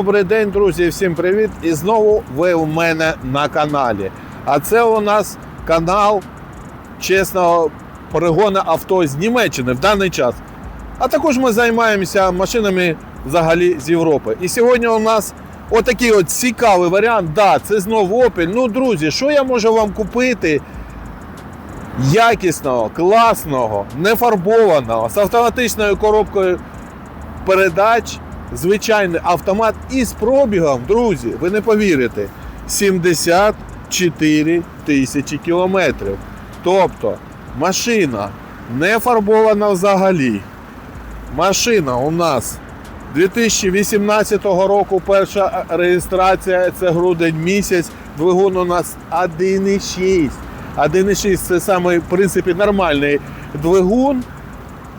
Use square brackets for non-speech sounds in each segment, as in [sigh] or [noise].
Добрий день, друзі, всім привіт! І знову ви у мене на каналі. А це у нас канал чесного перегону авто з Німеччини в даний час. А також ми займаємося машинами взагалі з Європи. І сьогодні у нас отакий от цікавий варіант. Да, це знову Opel. Ну, друзі, що я можу вам купити? Якісного, класного, нефарбованого, з автоматичною коробкою передач, звичайний автомат із пробігом, друзі, ви не повірите, 74 тисячі кілометрів. Тобто машина не фарбована взагалі. Машина у нас 2018 року перша реєстрація, це грудень місяць. Двигун у нас 1,6. 1,6 це саме, в принципі, нормальний двигун.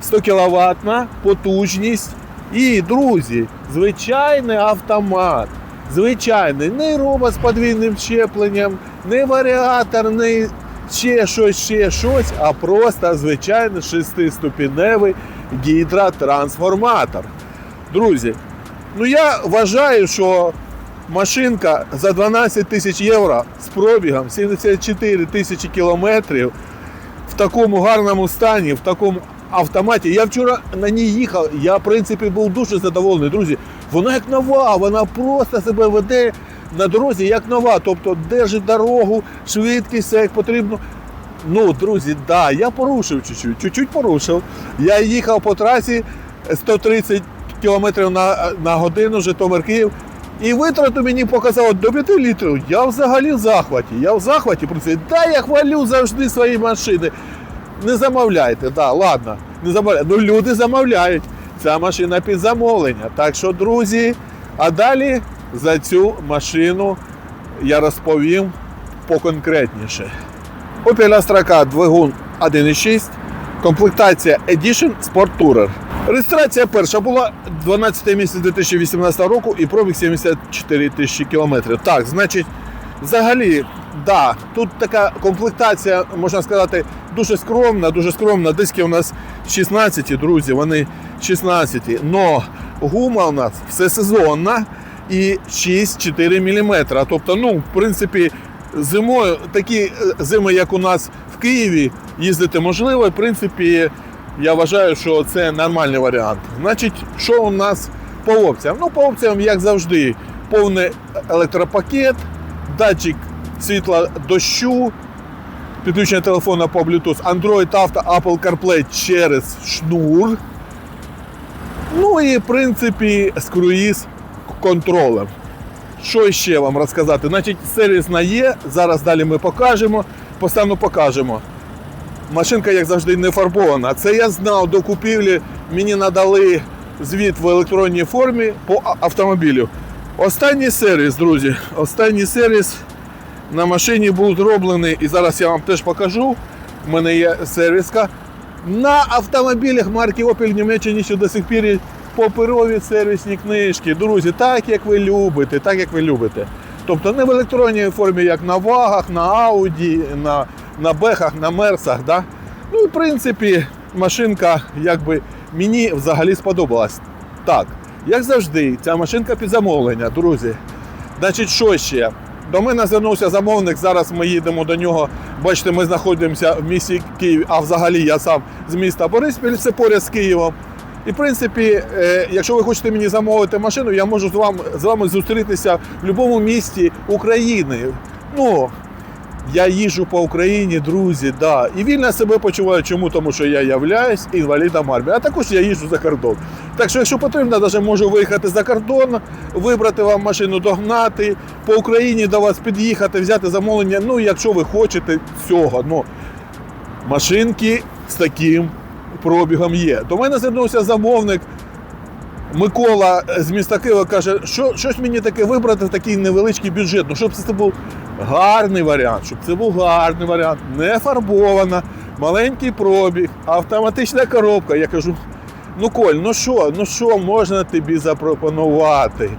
100 кВт потужність. І, друзі, звичайний автомат. Звичайний, не робот з подвійним щепленням, не варіатор, не ще щось, ще щось, а просто звичайний шестиступіневий гідротрансформатор. Друзі, ну я вважаю, що машинка за 12 тисяч євро з пробігом 74 тисячі кілометрів в такому гарному стані, в такому автоматі. Я вчора на ній їхав, я в принципі був дуже задоволений. Друзі, вона як нова, вона просто себе веде на дорозі як нова. Тобто держить дорогу, швидкість, все як потрібно. Ну, друзі, да, я порушив чуть-чуть, чуть-чуть порушив. Я їхав по трасі 130 км на, на годину, Житомир Київ. І витрату мені показало до 5 літрів. Я взагалі в захваті. Я в захваті про це. Да, я хвалю завжди свої машини. Не замовляйте, да, ладно, не замовляйте. Ну люди замовляють. Ця машина під замовлення. Так що, друзі, а далі за цю машину я розповім поконкретніше. Astra K двигун 1.6, комплектація Edition Sport Tourer. Реєстрація перша була 12 місяць 2018 року і пробіг 74 тисячі кілометрів. Так, значить, взагалі, да, тут така комплектація, можна сказати, дуже скромна, дуже скромна. Диски у нас 16, друзі, вони 16. Но гума у нас всесезонна і 6-4 мм. Тобто, ну, в принципі, зимою такі е, зими, як у нас в Києві, їздити можливо. В принципі, я вважаю, що це нормальний варіант. Значить, що у нас по опціям? Ну, по опціям, як завжди, повний електропакет, датчик світла дощу, підключення телефона по Bluetooth, Android Auto, Apple CarPlay через шнур. Ну і в принципі з круїз. Що ще вам розказати? Значить, сервісна є. Зараз далі ми покажемо. Постану покажемо. Машинка, як завжди, не фарбована. Це я знав до купівлі. Мені надали звіт в електронній формі по автомобілю. Останній сервіс, друзі. Останній сервіс на машині був зроблений, і зараз я вам теж покажу. У мене є сервіска. На автомобілях марки Opel в Німеччині ще до сих пір паперові сервісні книжки. Друзі, так як ви любите, так як ви любите. Тобто не в електронній формі, як на вагах, на Ауді, на, на бехах, на мерсах. Да? Ну і в принципі, машинка якби мені взагалі сподобалась. Так, як завжди, ця машинка під замовлення, друзі. Значить, що ще? До мене звернувся замовник. Зараз ми їдемо до нього. Бачите, ми знаходимося в місті Київ, а взагалі я сам з міста Бориспіль, це поряд з Києвом. І в принципі, е, якщо ви хочете мені замовити машину, я можу з вами, з вами зустрітися в будь-якому місті України. Ну, я їжджу по Україні, друзі, да. І вільно себе почуваю. Чому? Тому що я являюсь інвалідом армії, а також я їжджу за кордон. Так що, якщо потрібно, навіть можу виїхати за кордон, вибрати вам машину, догнати, по Україні до вас під'їхати, взяти замовлення. Ну, якщо ви хочете цього. Ну, машинки з таким пробігом є. До мене звернувся замовник. Микола з міста Києва каже, що щось мені таке вибрати в такий невеличкий бюджет. Ну, щоб це був гарний варіант, щоб це був гарний варіант, не фарбована, маленький пробіг, автоматична коробка. Я кажу: ну Коль, ну що, ну що можна тобі запропонувати?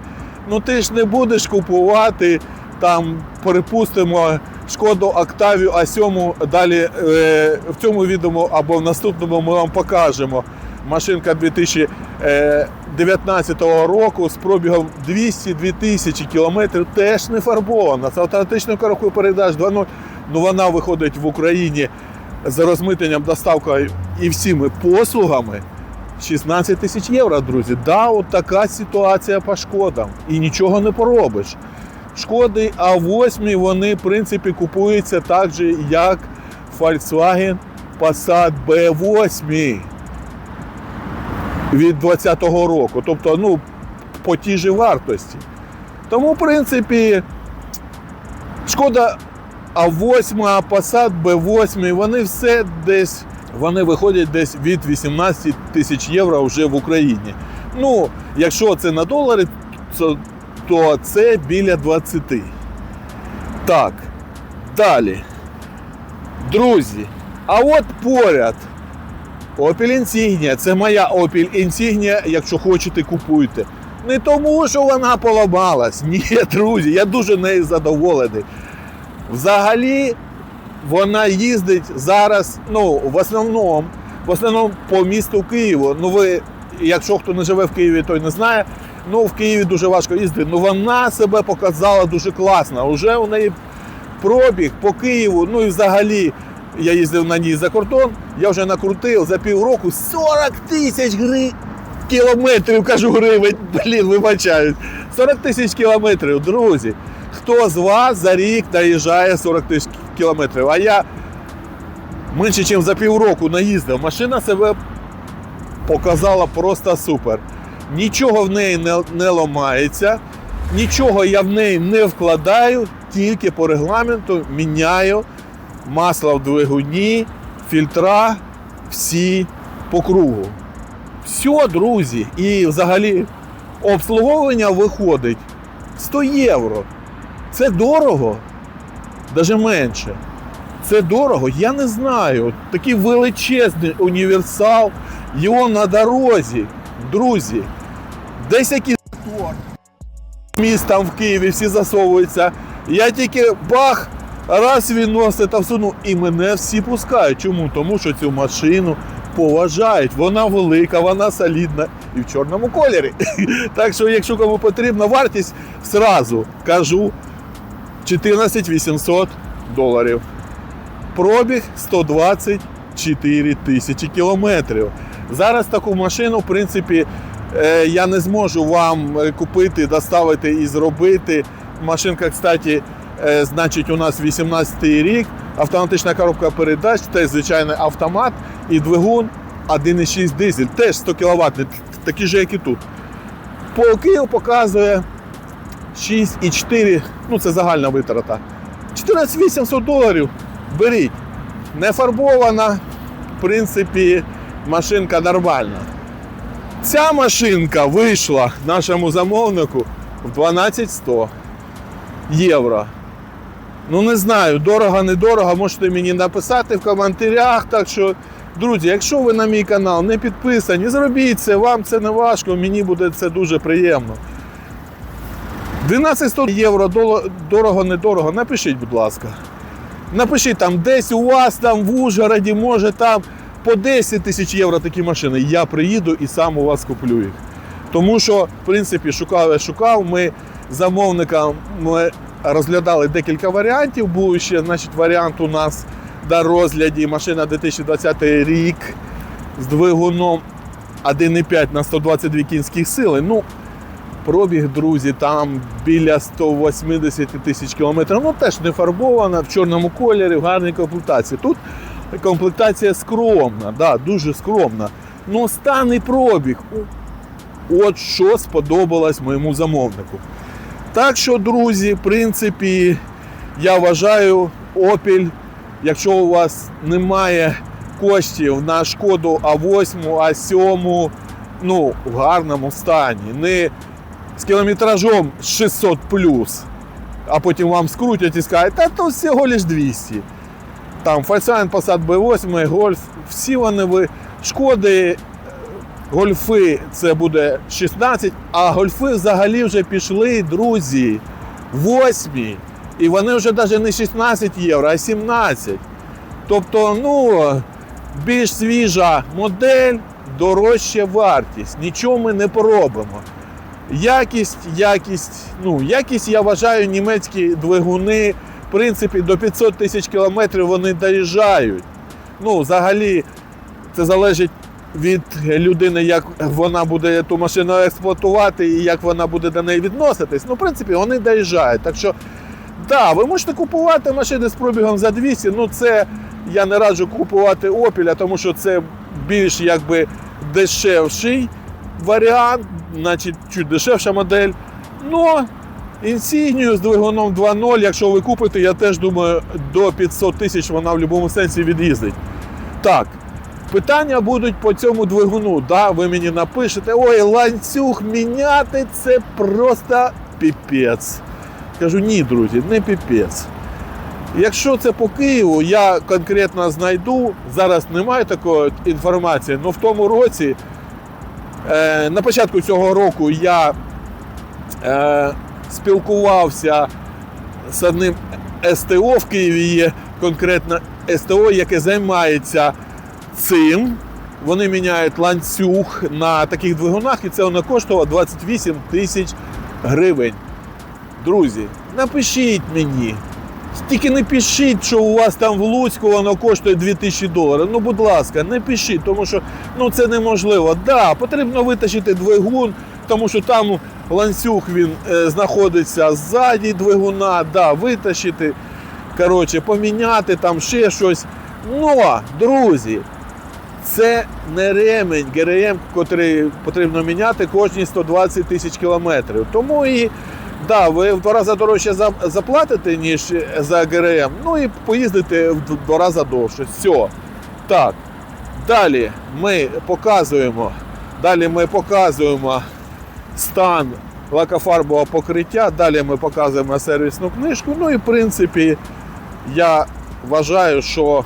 Ну ти ж не будеш купувати там, перепустимо, шкоду Октавію А7 далі е, в цьому відео або в наступному ми вам покажемо. Машинка 2000. Е, 19-го року з пробігом 202 тисячі кілометрів теж не фарбована. З автоматичною коробкою передач 2.0. Ну вона виходить в Україні з розмитненням, доставкою і всіми послугами 16 тисяч євро, друзі. Да, от така ситуація по шкодам. І нічого не поробиш. Шкоди А8 вони, в принципі, купуються так же, як Volkswagen Passat B8 від 20-го року. Тобто, ну, по тій же вартості. Тому, в принципі, шкода А8, Passat B8, вони все десь, вони виходять десь від 18 тисяч євро вже в Україні. Ну, якщо це на долари, то це біля 20. Так, далі. Друзі, а от поряд Opel Insignia, це моя Opel Insignia, якщо хочете, купуйте. Не тому, що вона поламалась. Ні, друзі, я дуже нею задоволений. Взагалі, вона їздить зараз, ну, в основному, в основному по місту Києву. Ну, ви, якщо хто не живе в Києві, той не знає. Ну, в Києві дуже важко їздити. Ну, вона себе показала дуже класно. Уже у неї пробіг по Києву, ну і взагалі я їздив на ній за кордон, я вже накрутив за півроку 40 тисяч гри... кілометрів, кажу гривень, блін, вибачаю. 40 тисяч кілометрів, друзі. Хто з вас за рік наїжджає 40 тисяч кілометрів? А я менше, ніж за півроку наїздив. Машина себе показала просто супер. Нічого в неї не, не ламається, нічого я в неї не вкладаю, тільки по регламенту міняю масло в двигуні, фільтра, всі по кругу. Все, друзі, і взагалі обслуговування виходить 100 євро. Це дорого, навіть менше. Це дорого, я не знаю. Такий величезний універсал, його на дорозі, друзі. Десь якийсь. Міст там в Києві всі засовуються. Я тільки бах, раз він носить та всунув, і мене всі пускають. Чому? Тому що цю машину поважають. Вона велика, вона солідна і в чорному кольорі. [laughs] Так що, якщо кому потрібна вартість, зразу кажу 14 800 доларів. Пробіг 124 тисячі кілометрів. Зараз таку машину, в принципі, е, я не зможу вам е, купити, доставити і зробити. Машинка, кстати, значить, у нас 18 рік, автоматична коробка передач, теж звичайний автомат і двигун 1,6 дизель, теж 100 кВт, такий же, як і тут. По Києву показує 6,4, ну це загальна витрата. 14 800 доларів беріть. Не фарбована, в принципі, машинка нормальна. Ця машинка вийшла нашому замовнику в 12100 євро. Ну не знаю, дорого, недорого, можете мені написати в коментарях. Так що, друзі, якщо ви на мій канал не підписані, зробіть це, вам це не важко, мені буде це дуже приємно. 1200 євро дорого, недорого, напишіть, будь ласка. Напишіть там, десь у вас там в Ужгороді, може там по 10 тисяч євро такі машини. Я приїду і сам у вас куплю їх. Тому що, в принципі, шукав я шукав. Ми замовника ми розглядали декілька варіантів. Був ще значить, варіант у нас на розгляді машина 2020 рік з двигуном 1,5 на 122 кінських сили. Ну, Пробіг, друзі, там біля 180 тисяч кілометрів. Ну теж не фарбована, в чорному кольорі, в гарній комплектації. Тут комплектація скромна, да, дуже скромна. Ну, стан і пробіг. От що сподобалось моєму замовнику. Так що, друзі, в принципі, я вважаю, Opel, якщо у вас немає коштів на шкоду А8, А7, ну, в гарному стані. Не з кілометражом 600 а потім вам скрутять і скажуть, та то всього лиш 200. Там Volkswagen Passat B8, Golf, всі вони ви. Шкоди, гольфи це буде 16, а гольфи взагалі вже пішли, друзі, 8. І вони вже навіть не 16 євро, а 17. Тобто, ну, більш свіжа модель, дорожча вартість. Нічого ми не поробимо. Якість, якість, ну, якість, я вважаю, німецькі двигуни, в принципі, до 500 тисяч кілометрів вони доїжджають. Ну, взагалі, це залежить від людини, як вона буде ту машину експлуатувати і як вона буде до неї відноситись. Ну, в принципі, вони доїжджають. Так що, да, ви можете купувати машини з пробігом за 200, ну це я не раджу купувати Opel, тому що це більш якби дешевший варіант, значить чуть дешевша модель. Ну, Insignia з двигуном 2.0, якщо ви купите, я теж думаю, до 500 тисяч вона в будь-якому сенсі від'їздить. Так, питання будуть по цьому двигуну. Да, ви мені напишете, ой, ланцюг міняти це просто піпець. Кажу, ні, друзі, не піпець. Якщо це по Києву, я конкретно знайду. Зараз немає такої інформації, але в тому році, е, на початку цього року, я е, спілкувався з одним СТО в Києві є конкретно СТО, яке займається цим. Вони міняють ланцюг на таких двигунах, і це воно коштувало 28 тисяч гривень. Друзі, напишіть мені. Тільки не пишіть, що у вас там в Луцьку воно коштує 2000 доларів. Ну, будь ласка, не пишіть, тому що ну, це неможливо. Да, потрібно витащити двигун, тому що там ланцюг він е, знаходиться ззаді двигуна, да, витащити, коротше, поміняти там ще щось. Но, друзі, це не ремень ГРМ, який потрібно міняти кожні 120 тисяч кілометрів. Тому і да, ви в два рази дорожче заплатите, ніж за ГРМ, ну і поїздите в два рази довше. Все. Так. Далі ми показуємо, далі ми показуємо стан лакофарбового покриття, далі ми показуємо сервісну книжку. Ну і в принципі, я вважаю, що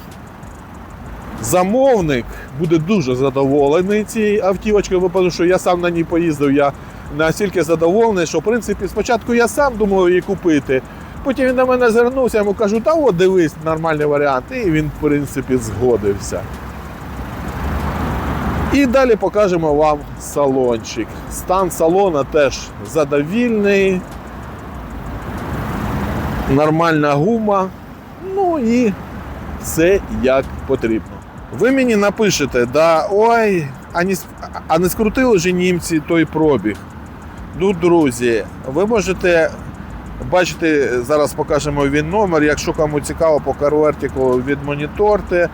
замовник буде дуже задоволений цією автівочкою, тому що я сам на ній поїздив. Я настільки задоволений, що в принципі спочатку я сам думав її купити. Потім він на мене звернувся, я йому кажу, та от дивись, нормальний варіант. І він, в принципі, згодився. І далі покажемо вам салончик. Стан салона теж задовільний, нормальна гума. Ну і все як потрібно. Ви мені напишете, да, ой, а не, а не скрутили ж німці той пробіг. Ну, друзі, ви можете бачити, зараз покажемо він номер. Якщо кому цікаво по карвертику відмоніторте.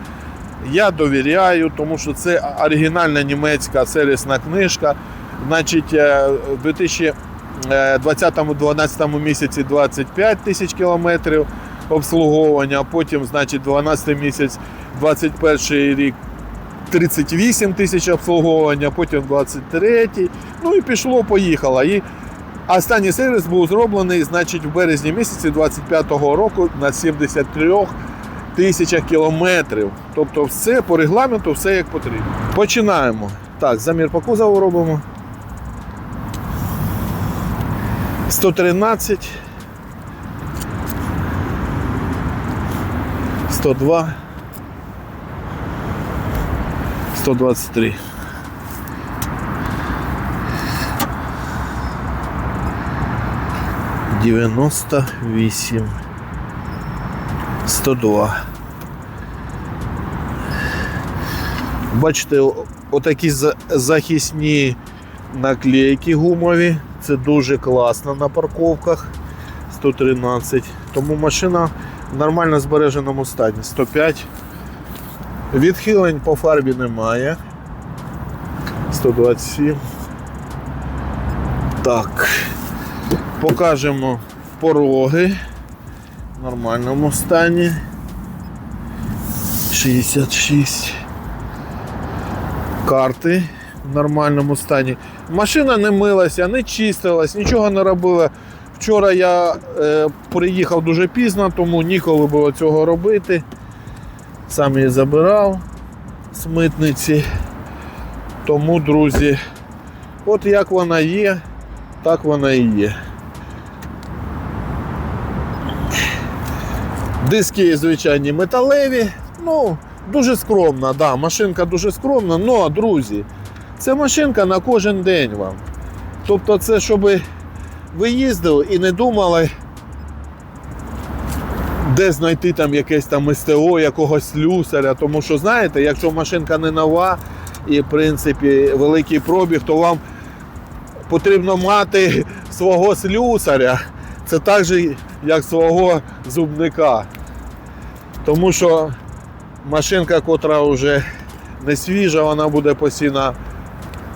Я довіряю, тому що це оригінальна німецька сервісна книжка. Значить, е, в 2020-2012 місяці 25 тисяч кілометрів обслуговування, а потім, значить, 12 місяць, 21 рік 38 тисяч обслуговування, потім 23. Ну і пішло, поїхало. І останній сервіс був зроблений, значить, в березні місяці 25-го року на 73 тисячах кілометрів. Тобто все по регламенту, все як потрібно. Починаємо. Так, замір по кузову робимо. 113. 102. 123. Дев'яносто вісім. 102. Бачите, отакі захисні наклейки гумові. Це дуже класно на парковках. 113. Тому машина в нормально збереженому стані. 105. Відхилень по фарбі немає. 127. Так. Покажемо пороги в нормальному стані. 66. Карти в нормальному стані. Машина не милася, не чистилась, нічого не робила. Вчора я е, приїхав дуже пізно, тому ніколи було цього робити. Сам її забирав з митниці. Тому, друзі, от як вона є, так вона і є. Диски звичайні металеві. Ну, дуже скромна, да, машинка дуже скромна, але, друзі, Це машинка на кожен день вам. Тобто, це щоб ви їздили і не думали, де знайти там якесь там СТО, якогось слюсаря. Тому що, знаєте, якщо машинка не нова і, в принципі, великий пробіг, то вам потрібно мати свого слюсаря. Це так же, як свого зубника. Тому що машинка, котра вже не свіжа, вона буде постійно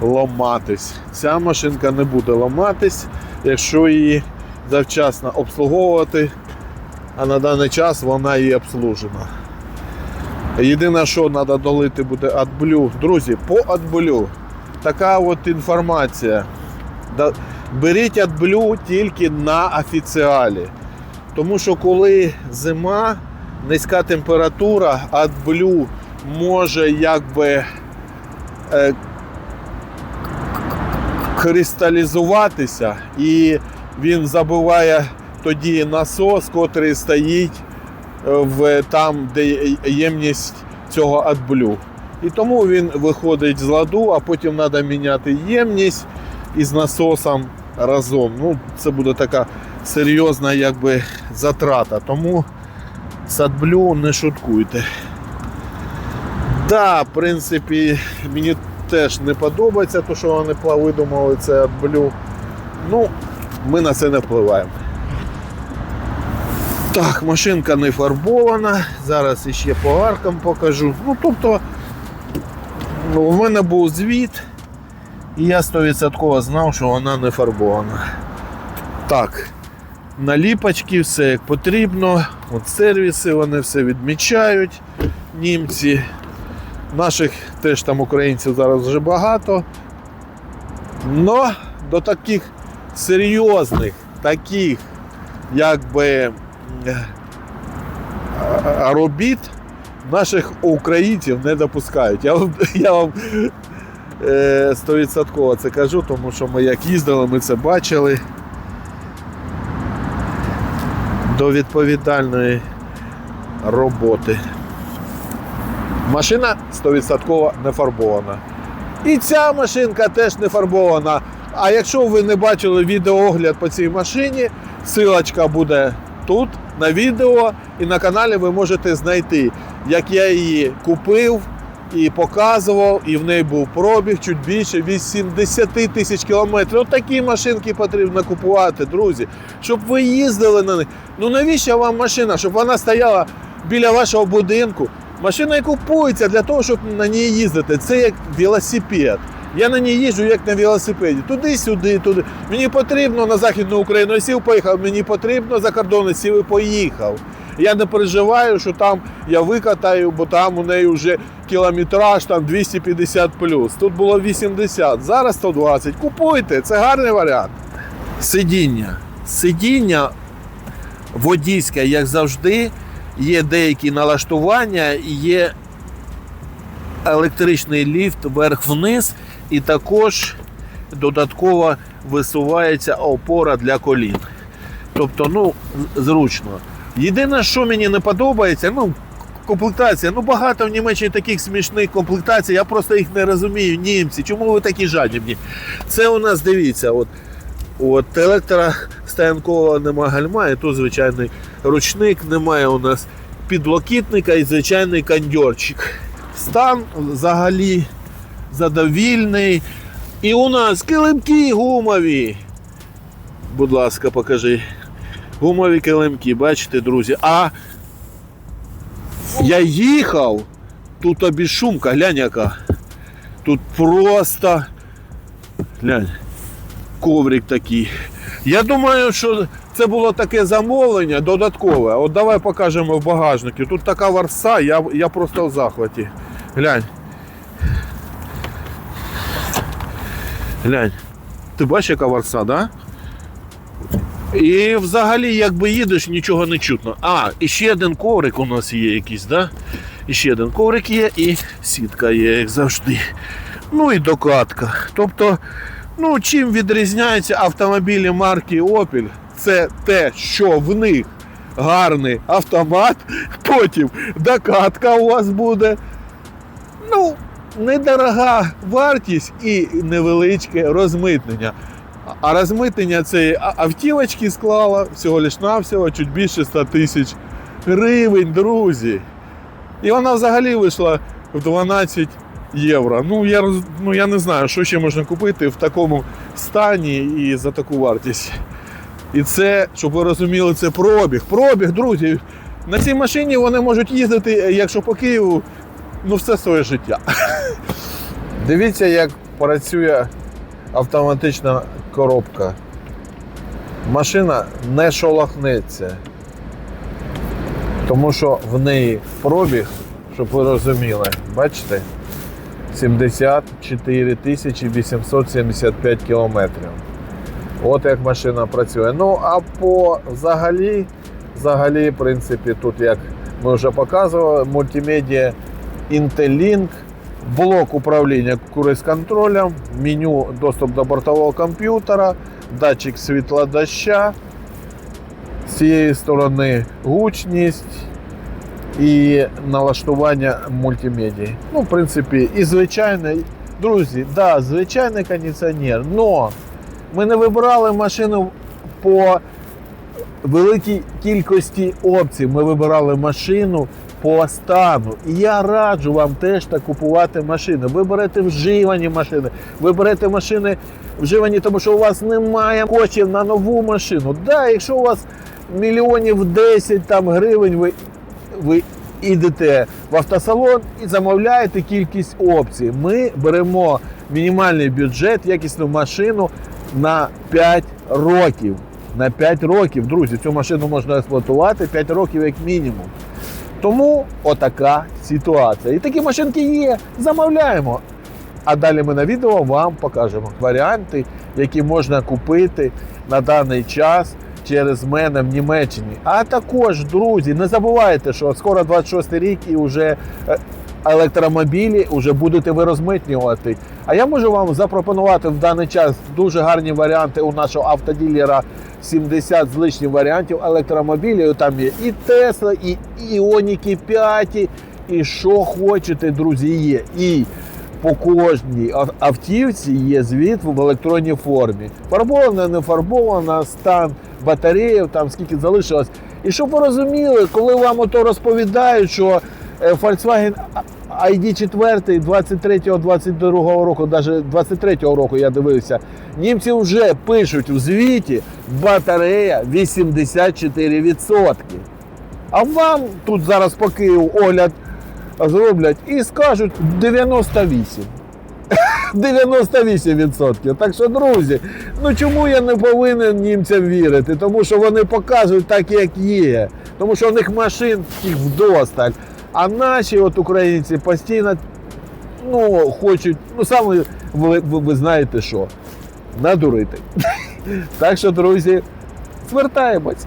ламатись. Ця машинка не буде ламатись, якщо її завчасно обслуговувати, а на даний час вона і обслужена. Єдине, що треба долити буде AdBlue. Друзі, по AdBlue така от інформація. Беріть AdBlue тільки на офіціалі. Тому що коли зима, низька температура, AdBlue може якби е, кристалізуватися і він забиває тоді насос, котрий стоїть е, в там, де ємність цього AdBlue. І тому він виходить з ладу, а потім треба міняти ємність із насосом разом. Ну, це буде така серйозна якби, затрата. Тому з AdBlue не шуткуйте. Да, в принципі, мені теж не подобається, те, що вони видумали це AdBlue. Ну, ми на це не впливаємо. Так, машинка не фарбована. Зараз іще по аркам покажу. Ну, тобто, ну, у мене був звіт, і я 100% знав, що вона не фарбована. Так, наліпочки, все як потрібно. От сервіси вони все відмічають. Німці. Наших теж там українців зараз вже багато. Но до таких серйозних, таких якби робіт наших українців не допускають. Я вам, [laughs] я вам е, 100% це кажу, тому що ми як їздили, ми це бачили. До відповідальної роботи. Машина 100% не фарбована. І ця машинка теж не фарбована. А якщо ви не бачили відеоогляд по цій машині, силочка буде тут на відео, і на каналі ви можете знайти, як я її купив і показував, і в неї був пробіг чуть більше 80 тисяч кілометрів. От такі машинки потрібно купувати, друзі, щоб ви їздили на них. Ну навіщо вам машина? Щоб вона стояла біля вашого будинку. Машина і купується для того, щоб на ній їздити. Це як велосипед. Я на ній їжджу як на велосипеді. Туди-сюди, туди. Мені потрібно на Західну Україну я сів, поїхав. Мені потрібно за кордон сів і поїхав. Я не переживаю, що там я викатаю, бо там у неї вже кілометраж там 250 плюс. Тут було 80, зараз 120. Купуйте, це гарний варіант. Сидіння. Сидіння водійське, як завжди, є деякі налаштування, є електричний ліфт вверх-вниз, і також додатково висувається опора для колін. Тобто, ну, зручно. Єдине, що мені не подобається, ну, комплектація. Ну, багато в Німеччині таких смішних комплектацій, я просто їх не розумію. Німці, чому ви такі жадібні? Це у нас дивіться, от, от електростоянкового немає гальма, і тут звичайний ручник, немає у нас підлокітника і звичайний кондьорчик. Стан взагалі задовільний. І у нас килимки гумові. Будь ласка, покажи. Гумові килимки, бачите, друзі. А я їхав, тут обішумка, глянь яка. Тут просто. Глянь, коврик такий. Я думаю, що це було таке замовлення додаткове. От давай покажемо в багажнику. Тут така варса, я, я просто в захваті. Глянь. Глянь. Ти бачиш, яка варса, да? І взагалі, якби їдеш, нічого не чутно. А, і ще один коврик у нас є якийсь, да? І ще один коврик є, і сітка є, як завжди. Ну і докатка. Тобто, ну, чим відрізняються автомобілі марки Opel, це те, що в них гарний автомат, [laughs] потім докатка у вас буде. Ну, недорога вартість і невеличке розмитнення. А розмитнення цієї автівочки склало всього лиш навсього чуть більше 100 тисяч гривень, друзі. І вона взагалі вийшла в 12 євро. Ну я, ну, я не знаю, що ще можна купити в такому стані і за таку вартість. І це, щоб ви розуміли, це пробіг. Пробіг, друзі. На цій машині вони можуть їздити, якщо по Києву, ну все своє життя. [laughs] Дивіться, як працює автоматична коробка. Машина не шолохнеться. Тому що в неї пробіг, щоб ви розуміли, бачите, 74 тисячі 875 кілометрів. От як машина працює. Ну, а по взагалі, взагалі, в принципі, тут, як ми вже показували, мультимедіа Intelink, блок управління круїз-контролем, меню доступ до бортового комп'ютера, датчик світла доща, з цієї сторони гучність і налаштування мультимедії. Ну, в принципі, і звичайний, друзі, да, звичайний кондиціонер, но ми не вибирали машину по великій кількості опцій. Ми вибирали машину по стану. І я раджу вам теж так купувати машини. Ви берете вживані машини, ви берете машини вживані, тому що у вас немає коштів на нову машину. Да, якщо у вас мільйонів 10 там, гривень, ви, ви йдете в автосалон і замовляєте кількість опцій. Ми беремо мінімальний бюджет, якісну машину на 5 років. На 5 років, друзі, цю машину можна експлуатувати 5 років як мінімум. Тому отака ситуація. І такі машинки є. Замовляємо. А далі ми на відео вам покажемо варіанти, які можна купити на даний час через мене в Німеччині. А також, друзі, не забувайте, що скоро 26 рік і вже е, електромобілі вже будете ви розмитнювати. А я можу вам запропонувати в даний час дуже гарні варіанти у нашого автоділера 70 з лишнім варіантів електромобілів. Там є і Тесла, і Іоніки 5, і що хочете, друзі, є. І по кожній автівці є звіт в електронній формі. Фарбована, не фарбована, стан батареїв, там скільки залишилось. І щоб ви розуміли, коли вам ото розповідають, що е, Volkswagen ID4 23-22 року, навіть 23-го року я дивився, німці вже пишуть у звіті батарея 84%. А вам тут зараз по Києву огляд зроблять і скажуть 98. 98%. Так що, друзі, ну чому я не повинен німцям вірити? Тому що вони показують так, як є. Тому що в них машин таких вдосталь. А наші от українці постійно ну, хочуть, ну саме ви, ви, ви знаєте що, надурити. [laughs] Так що, друзі, звертаємось.